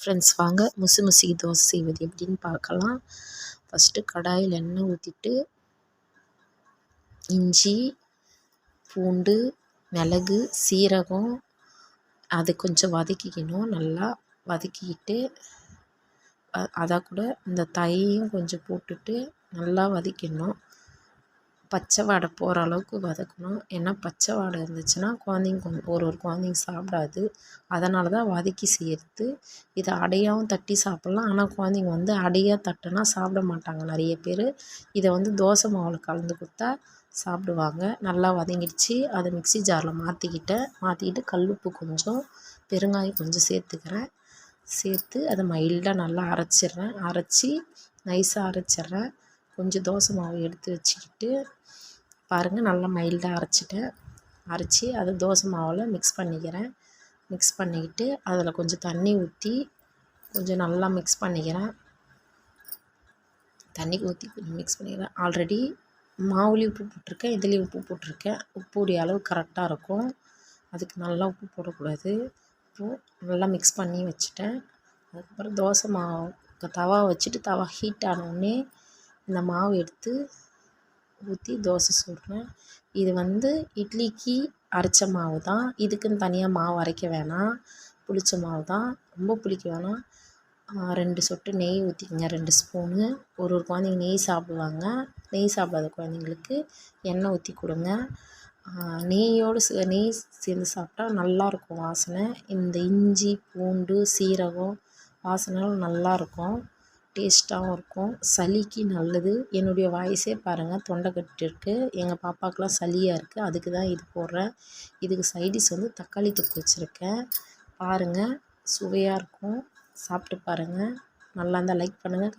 Friends வாங்க. முசு முசுகி தோசை செய்வது எப்படின்னு பார்க்கலாம். ஃபஸ்ட்டு கடாயில் எண்ணெய் ஊற்றிட்டு இஞ்சி பூண்டு மிளகு சீரகம் அது கொஞ்சம் வதக்கிக்கணும். நல்லா வதக்கிக்கிட்டு அதை கூட இந்த தையும் கொஞ்சம் போட்டுட்டு நல்லா வதக்கிடணும். பச்சை வாடை போகிற அளவுக்கு வதக்கணும். ஏன்னா பச்சை வாடை இருந்துச்சுன்னா குழந்தைங்க கொஞ்சம் ஒரு ஒரு குழந்தைங்க சாப்பிடாது. அதனால தான் வதக்கி சேர்த்து இதை அடையாகவும் தட்டி சாப்பிட்லாம். ஆனால் குழந்தைங்க வந்து அடையாக தட்டுனா சாப்பிட மாட்டாங்க. நிறைய பேர் இதை வந்து தோசை மாவில் கலந்து கொடுத்தா சாப்பிடுவாங்க. நல்லா வதங்கிடுச்சு. அதை மிக்சி ஜாரில் மாற்றிக்கிட்டேன் மாற்றிக்கிட்டு கல் உப்பு கொஞ்சம் பெருங்காயம் கொஞ்சம் சேர்த்துக்கிறேன். சேர்த்து அதை மைல்டாக நல்லா அரைச்சிட்றேன். அரைச்சி நைஸாக அரைச்சிட்றேன். கொஞ்சம் தோசை மாவு எடுத்து வச்சுக்கிட்டு பாருங்கள் நல்லா மைல்டாக அரைச்சிட்டேன். அரைச்சி அதை தோசை மாவில் மிக்ஸ் பண்ணிக்கிறேன். மிக்ஸ் பண்ணிக்கிட்டு அதில் கொஞ்சம் தண்ணி ஊற்றி கொஞ்சம் நல்லா மிக்ஸ் பண்ணிக்கிறேன். தண்ணி ஊற்றி கொஞ்சம் மிக்ஸ் பண்ணிக்கிறேன். ஆல்ரெடி மாவுலேயும் உப்பு போட்டிருக்கேன் இதுலேயும் உப்பு போட்டிருக்கேன். உப்புடைய அளவு கரெக்டாக இருக்கும். அதுக்கு நல்லா உப்பு போடக்கூடாது. இப்போது நல்லா மிக்ஸ் பண்ணி வச்சுட்டேன். அதுக்கப்புறம் தோசை மாவு தவா வச்சுட்டு தவா ஹீட் ஆனவுடனே இந்த மாவு எடுத்து ஊற்றி தோசை சுடுறேன். இது வந்து இட்லிக்கு அரைச்ச மாவு தான். இதுக்குன்னு தனியாக மாவு அரைக்க வேணாம். புளித்த மாவு தான். ரொம்ப புளிக்க வேணாம். ரெண்டு சொட்டு நெய் ஊற்றிக்கங்க ரெண்டு ஸ்பூனு. ஒரு ஒரு குழந்தைங்க நெய் சாப்பிடுவாங்க. நெய் சாப்பிடாத குழந்தைங்களுக்கு எண்ணெய் ஊற்றி கொடுங்க. நெய்யோடு சே நெய் சேர்ந்து சாப்பிட்டா நல்லாயிருக்கும் வாசனை. இந்த இஞ்சி பூண்டு சீரகம் வாசனைலாம் நல்லாயிருக்கும். டேஸ்ட்டாகவும் இருக்கும். சளிக்கு நல்லது. என்னுடைய வாய்ஸே பாருங்கள் தொண்டை கட்டிருக்கு எங்கள் பாப்பாக்கெலாம் சளியாக இருக்குது அதுக்கு தான் இது போடுறேன். இதுக்கு சைடிஷ் வந்து தக்காளி தொக்கு வச்சுருக்கேன். பாருங்கள் சுவையாக இருக்கும். சாப்பிட்டு பாருங்கள் நல்லா இருந்தால் லைக் பண்ணுங்கள்